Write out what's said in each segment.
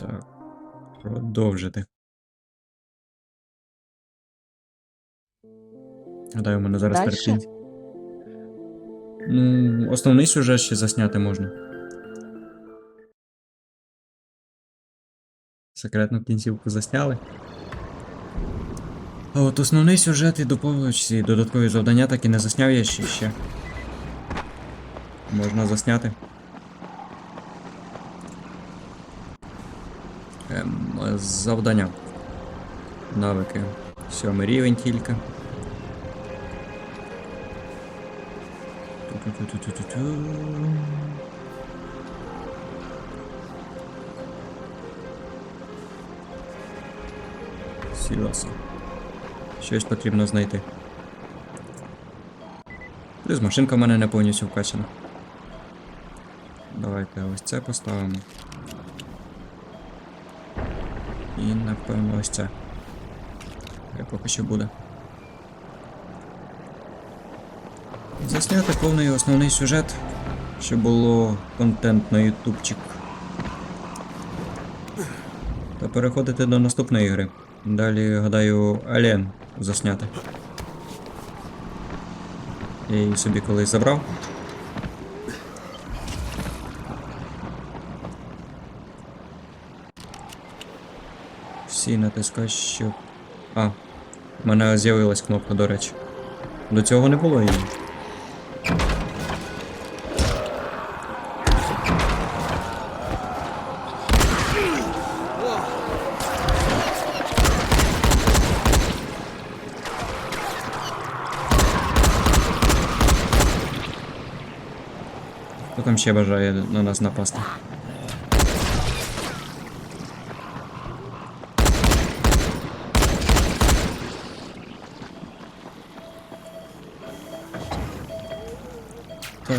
Так. Продовжити. Гадаю, у мене зараз Дальше? Ну, основний сюжет ще засняти можна. Секретну кінцівку засняли. А от основний сюжет і доповнюючи і додаткові завдання так і не засняв я ще ще. Можна засняти. Завдання. Навики. Сьомий рівень тільки. Ту-ту-ту-ту-ту-ту. Щось потрібно знайти. Плюс машинка в мене не повністю вкачана. Давайте ось це поставимо. І напевно ось це. Хай поки що буде. Засняти повний основний сюжет, щоб було контент на ютубчик. Та переходити до наступної гри. Далі, гадаю, Алien засняти. Я її собі колись забрав. Всі натискають, щоб. А, в мене з'явилась кнопка, до речі. До цього не було її. Хто там ще бажає на нас напасти? Так.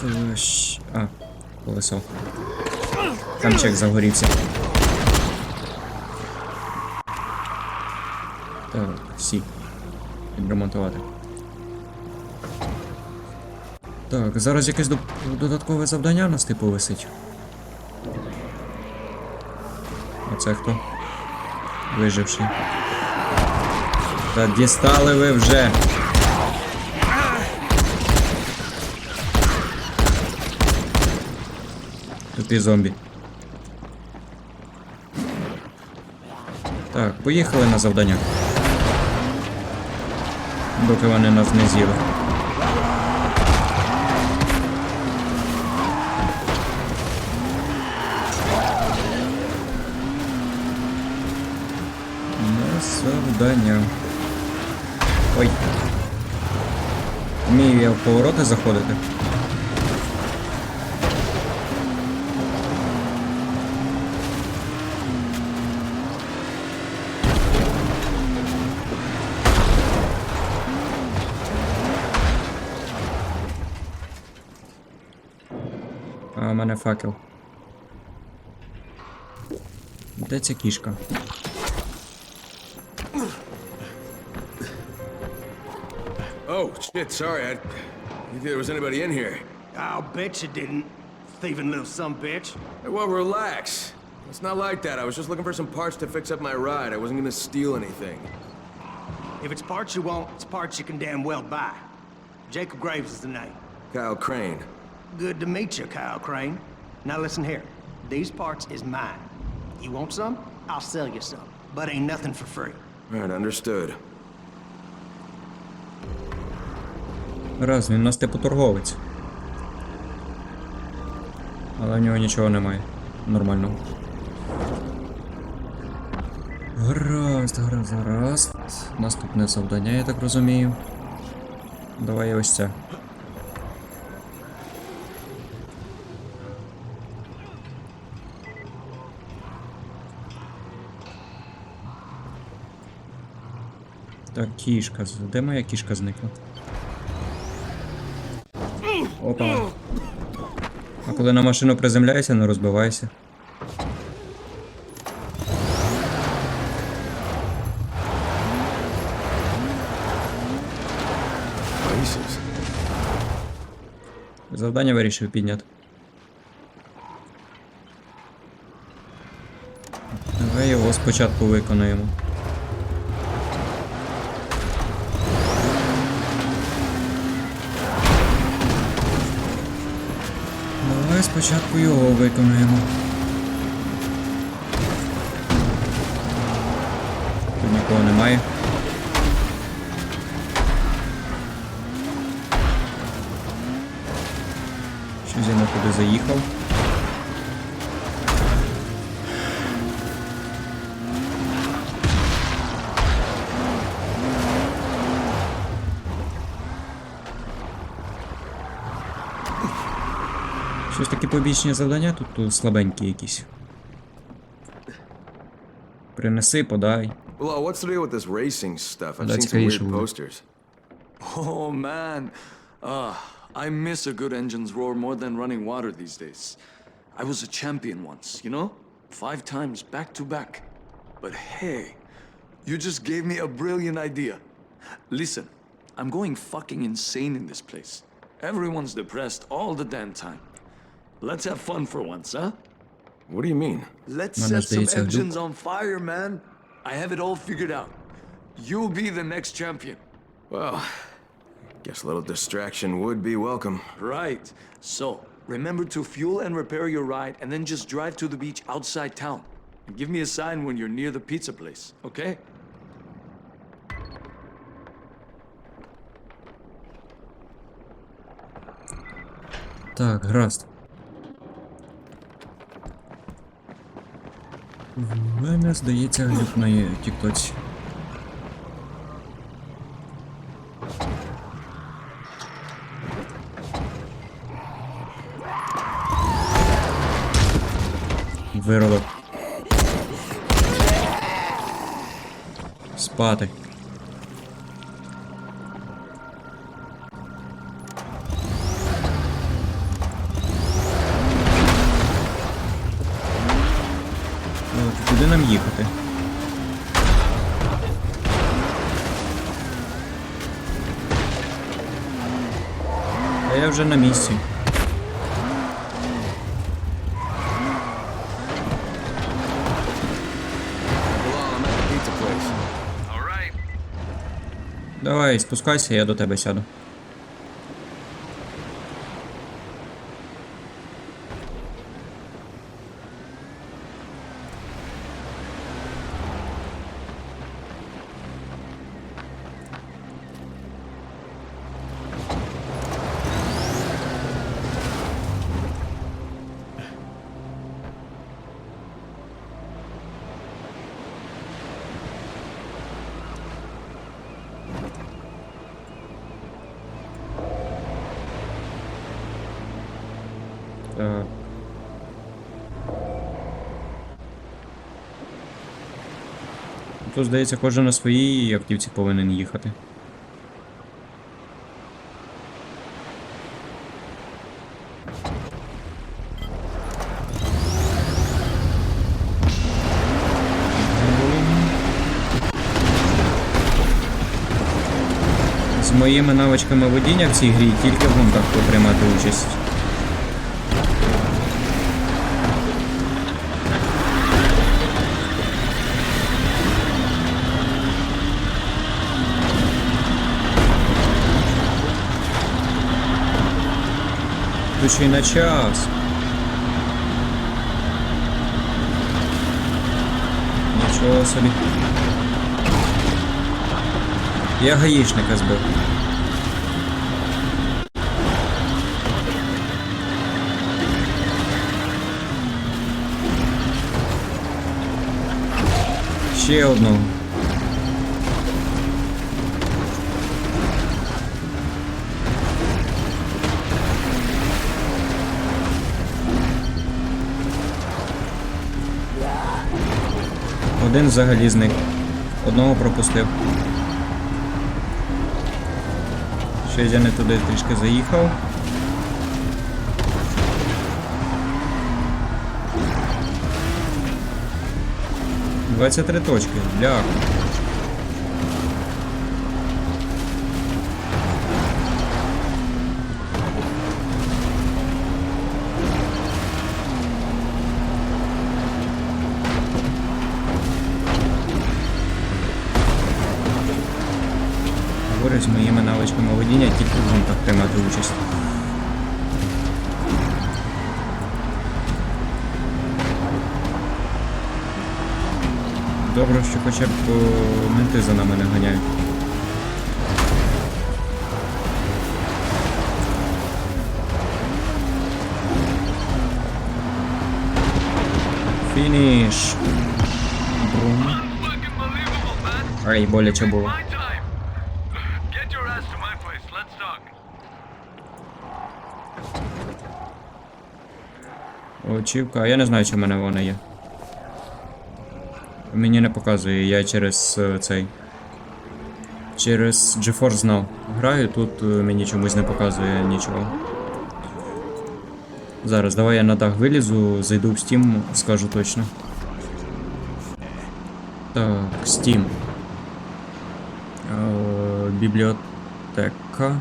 Колеш... А, колесо. Там чек загорівся. Так, всі. Відремонтувати. Так, зараз якесь додаткове завдання у нас типу висить. А це хто? Виживший. Та дістали ви вже. Тупі зомбі. Так, поїхали на завдання. Доки вони нас не з'їли. На завдання. Ой. Вмію я в повороти заходити. факел. Де ця кішка? Oh, shit, sorry. I didn't think there was anybody in here. I'll bet you didn't, thieving little some bitch. Hey, well, relax. It's not like that. I was just looking for some parts to fix up my ride. I wasn't gonna steal anything. If it's parts you want, it's parts you can damn well buy. Jacob Graves is the name. Kyle Crane. Good to meet you, Kyle Crane. Now listen here. These parts is mine. You want some? I'll sell you some. But ain't nothing for free. Alright, understood. Раз, він у нас типу торговець. Але в нього нічого немає. Нормального. Гаразд, гаразд, гаразд. Наступне завдання, я так розумію. Давай ось це. Так, кішка. Де моя кішка зникла? Опа. А коли на машину приземляєшся, не розбивайся. Завдання вирішив підняти. Давай його спочатку виконаємо. Спочатку його виконаємо. Тут нікого немає. Щось я не туди заїхав. побічні завдання тут, тут слабенькі якісь. Принеси, подай. Well, uh, what's the deal with this racing stuff? I've That's seen some weird casual. posters. Oh man, ah, I miss a good engine's roar more than running water these days. I was a champion once, you know? Five times back to back. But hey, you just gave me a brilliant idea. Listen, I'm going fucking insane in this place. Everyone's depressed all the damn time. Let's have fun for once, huh? What do you mean? Let's Man, set that's some the- engines on fire, man. I have it all figured out. You'll be the next champion. Well, guess a little distraction would be welcome. Right. So, remember to fuel and repair your ride and then just drive to the beach outside town. And give me a sign when you're near the pizza place, okay? Так, гаразд. В мене, здається, глюк на тіктоці. Виродок. Спати. Нам їхати? Та я вже на місці. Давай, спускайся, я до тебе сяду. Так. Тут, здається, кожен на своїй автівці повинен їхати. З моїми навичками водіння в цій грі тільки в гонках приймати участь. Тут на час. Нічого собі. Я гаїшника збив. Ще одного. Один взагалі зник. Одного пропустив. Щось я не туди трішки заїхав. Двадцять три точки, бляха. Водіння тільки в гонках приймати участь. Добре, що хоча б менти за нами не ганяють. Фініш. Брум. Ай, боляче було. Очівка, а я не знаю, чи в мене вона є. Мені не показує, я через е, цей. Через GeForce Now граю, тут е, мені чомусь не показує нічого. Зараз, давай я на дах вилізу, зайду в Steam, скажу точно. Так, Steam. Е, бібліотека.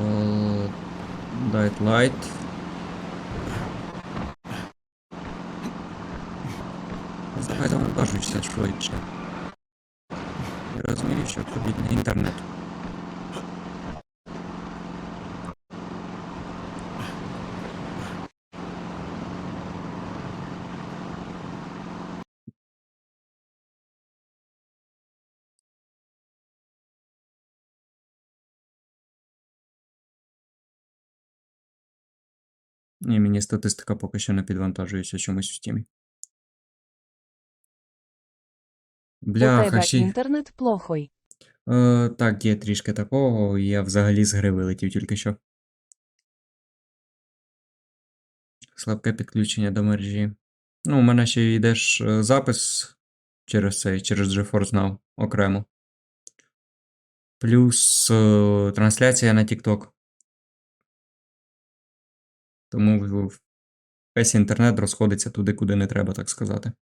Е, Light Light. Давай там кажуться швидше. Я розумію, що тобі не інтернет. Ні, мені статистика Бляха, ще й- інтернет плохой. Е, так, є трішки такого, я взагалі з гри вилетів тільки що. Слабке підключення до мережі. Ну, у мене ще йде ж е, запис через цей, через GeForce Now окремо. Плюс е, трансляція на TikTok. Тому в- в- весь інтернет розходиться туди, куди не треба, так сказати.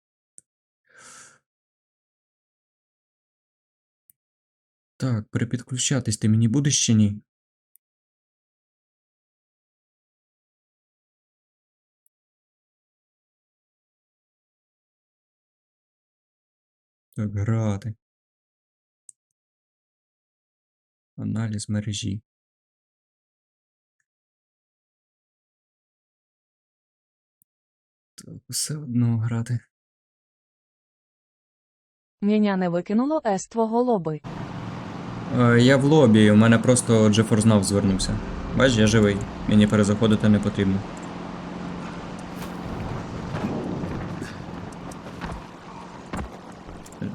Так, перепідключатись ти мені будеш чи ні? Так, грати. Аналіз мережі. Так, все одно грати. Меня не викинуло С твого лоби. Е, Я в лобі, у мене просто GeForce Now звернувся. Бачиш, я живий. Мені перезаходити не потрібно.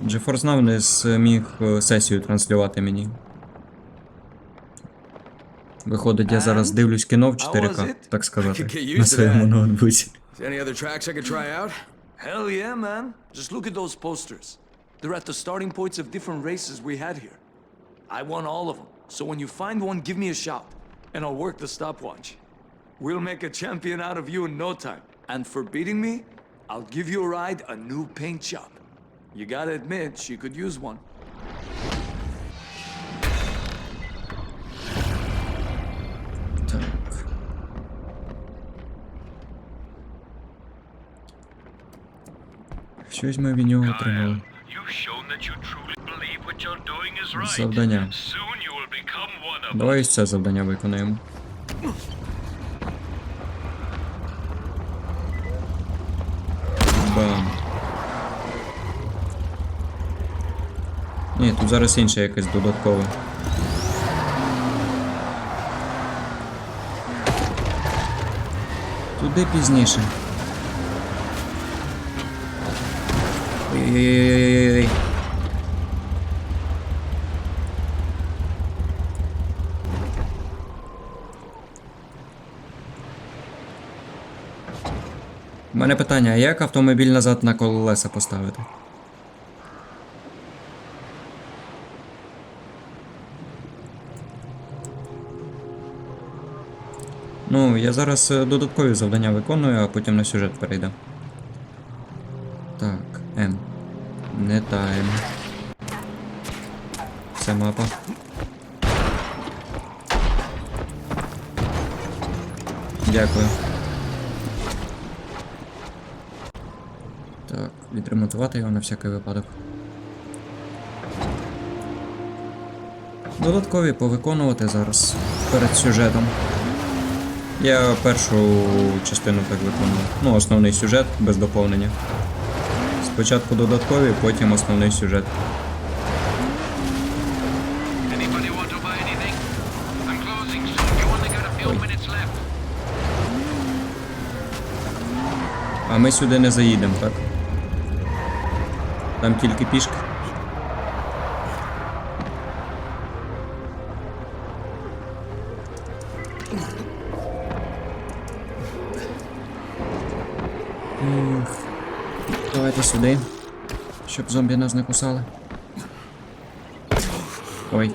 GeForce Now не зміг е, сесію транслювати мені. Виходить, я зараз дивлюсь кіно в How was 4К, it? так сказати, на своєму ноутбуці. Hell yeah, man. Just look at those posters. They're at the starting points of different races we had here. I won all of them. So when you find one, give me a shout, and I'll work the stopwatch. We'll make a champion out of you in no time. And for beating me, I'll give you a ride a new paint shop. You gotta admit, she could use one. Так. Щось ми від нього отримали. Завдання. Давай ось це завдання виконаємо. Бам. Ні, тут зараз інше якесь додаткове. Туди пізніше. Ой-ой-ой-ой-ой-ой. У мене питання, а як автомобіль назад на колеса поставити? Ну, я зараз е, додаткові завдання виконую, а потім на сюжет перейду. Так, М. Не та М. Це мапа. Дякую. Так, його на всякий випадок. Додаткові повиконувати зараз перед сюжетом. Я першу частину так виконував. Ну, основний сюжет без доповнення. Спочатку додаткові, потім основний сюжет. Ой. А ми сюди не заїдемо, так? Там тільки пішки. Давайте сюди. Щоб зомбі нас не кусали. Ой.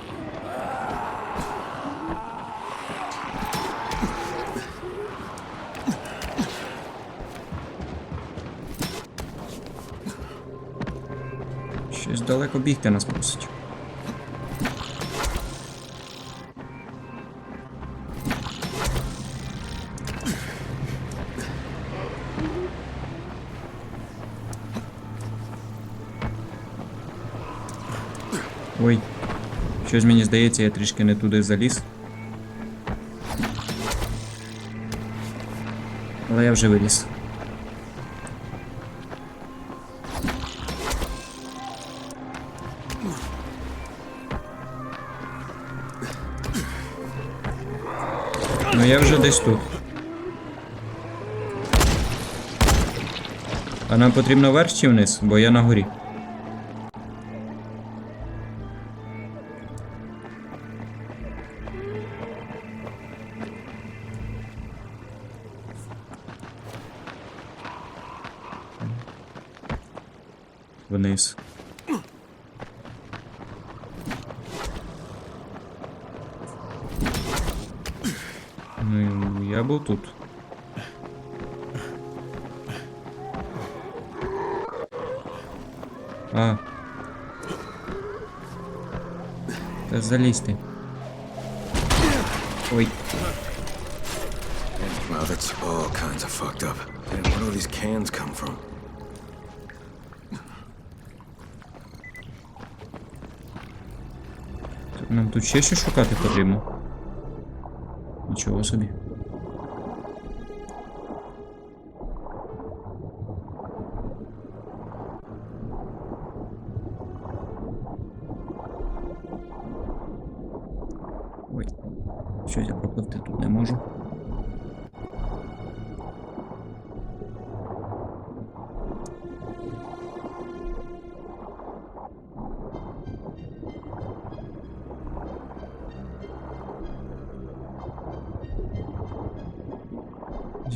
Бігти нас просить. Ой, щось мені здається, я трішки не туди заліз. Але я вже виліз. Ну я вже десь тут. А нам потрібно вверх чи вниз, бо я на горі. я був тут. А. Та залізти. Ой. Wow, that's all kinds of fucked up. And where do all these cans come from? Так Нам тут ще щось шукати потрібно. Нічого собі.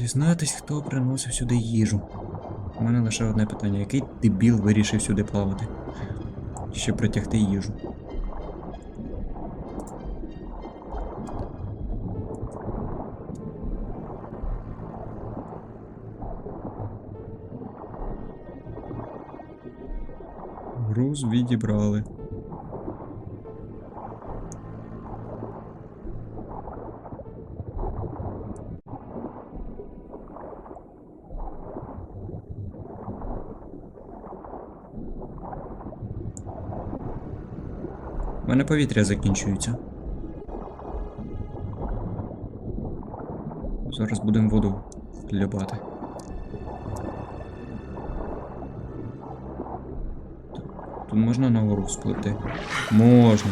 Дізнатись, хто приносив сюди їжу. У мене лише одне питання: який дебіл вирішив сюди плавати? Щоб притягти їжу. Груз відібрали. Мене повітря закінчується. Зараз будемо воду хлібати. Тут можна нагору сплити? Можна.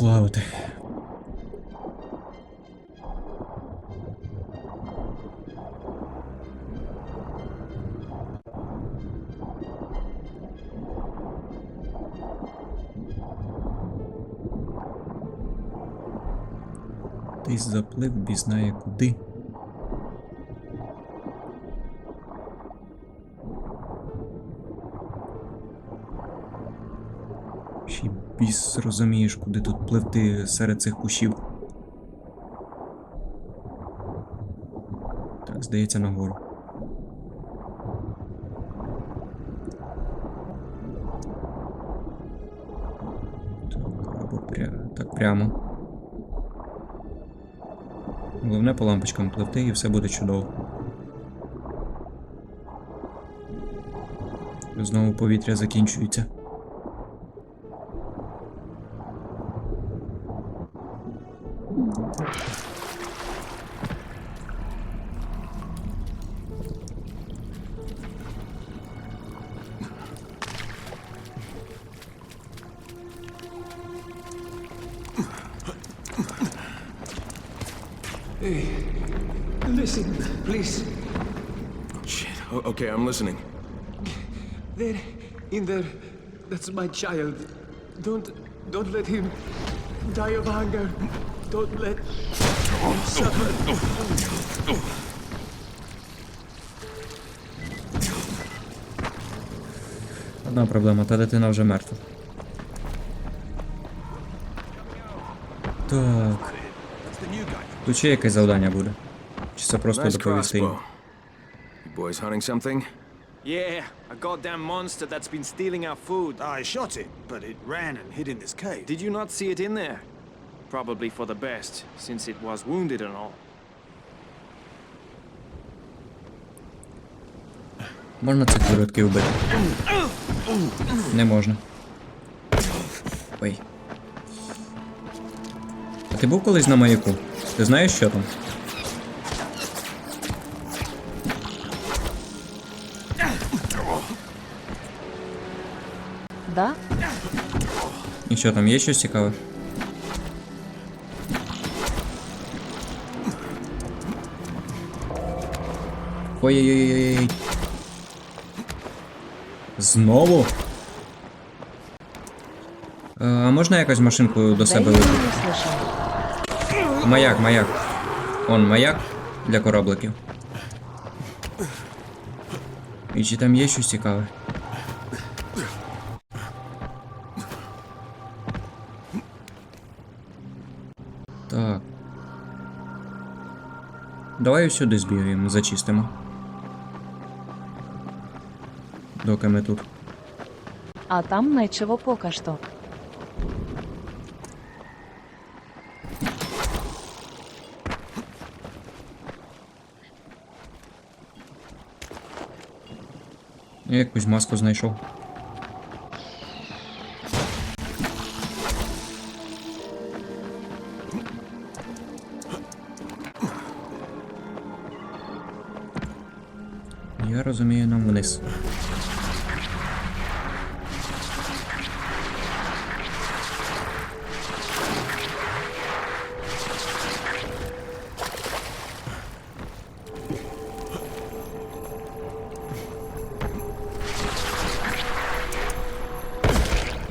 Плавати. Ти заплив бізнає куди. Біс розумієш, куди тут пливти серед цих кущів. Здається, нагору. Так, або пря... так прямо. Головне по лампочкам пливти і все буде чудово. Знову повітря закінчується. Listen, please. Shit. O- okay, I'm listening. There, in there, that's my child. Don't, don't let him die of hunger. Don't let him suffer. Одна проблема, та дитина вже мертва. Тут ще якесь завдання буде. Чи це просто доповісти їм? boys hunting something? Yeah, a goddamn monster that's been stealing our food. I shot it, but it ran and hid in this cave. Did you not see it in there? Probably for the best, since it was wounded and all. Можна цих виродків вбити? Не можна. Ой. А ти був колись на маяку? Ти знаєш, що там? Да? І що там, є щось цікаве? Ой-ой-ой-ой. Знову? Е, А можна якось машинку до Дай себе я вибити? не слышал. Маяк, маяк. Он маяк для корабликів. І чи там є щось цікаве? Так. Давай сюди збігаємо, зачистимо. Доки ми тут. А там нечего пока что. Я якусь маску знайшов. Я розумію, нам вниз.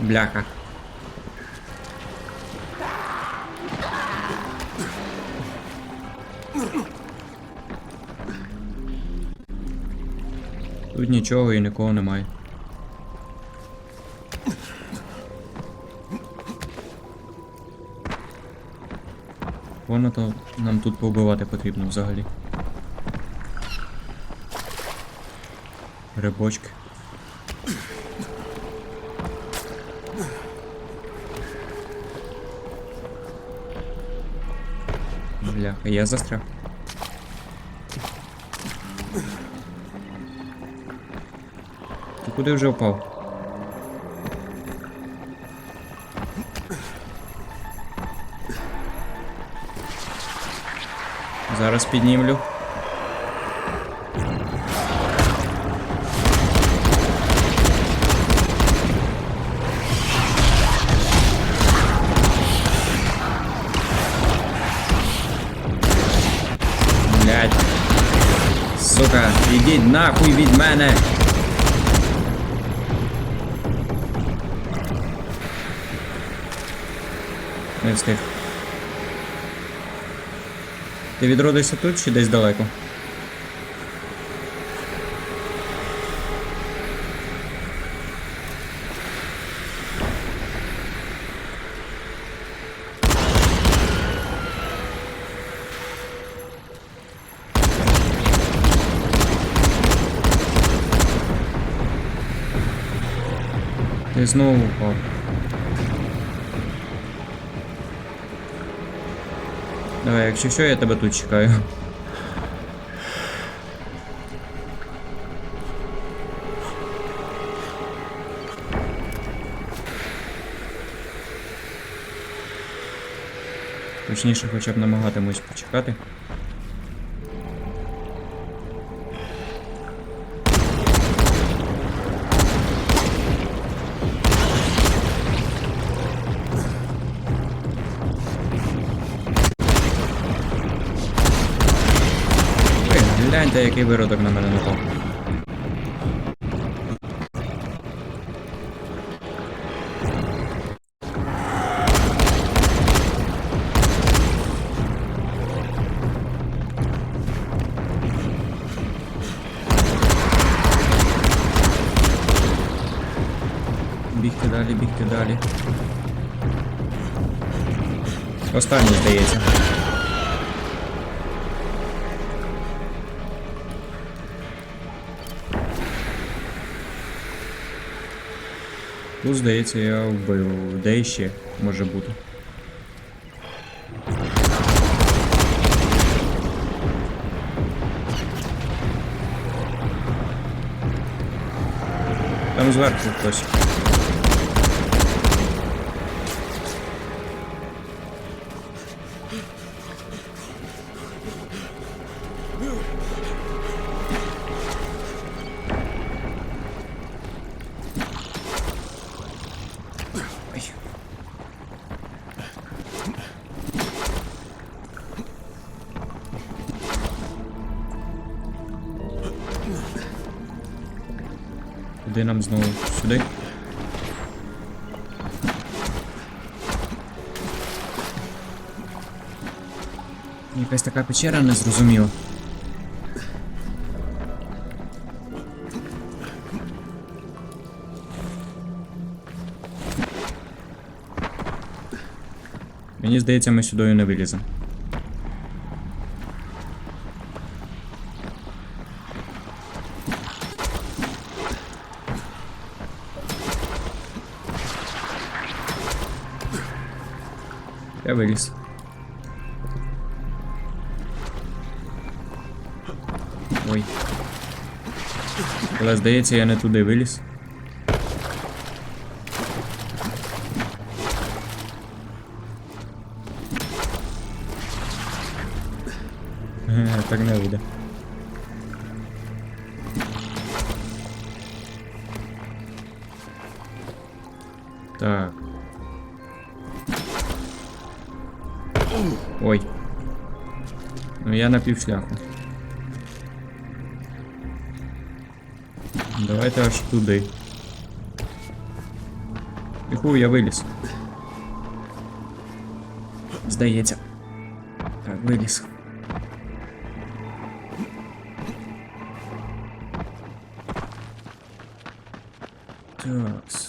Бляха. Тут нічого і нікого немає. Воно то нам тут побивати потрібно взагалі. Рибочки. Я застряг. Ти куди вже впав? Зараз піднімлю. Ідіть від мене. Не встиг. Ти відродишся тут чи десь далеко? Ти знову упав. Давай, якщо що, я тебе тут чекаю. Точніше, хоча б намагатимусь почекати. Гляньте, який виродок на мене напав. Бігти далі, бігти далі. Останній, здається. Тут, здається, я вбив. Де ще може бути? Там зверху хтось. Куди нам знову? Сюди? Якась така печера незрозуміла. Мені здається, ми сюди не виліземо. Я виліз. Ой. Але здається, я не туди виліз. Так не вийде. Так. Ой. Ну я на півшляху. Давайте аж туди. Іху, я виліз. Здається. Так, виліз. Так.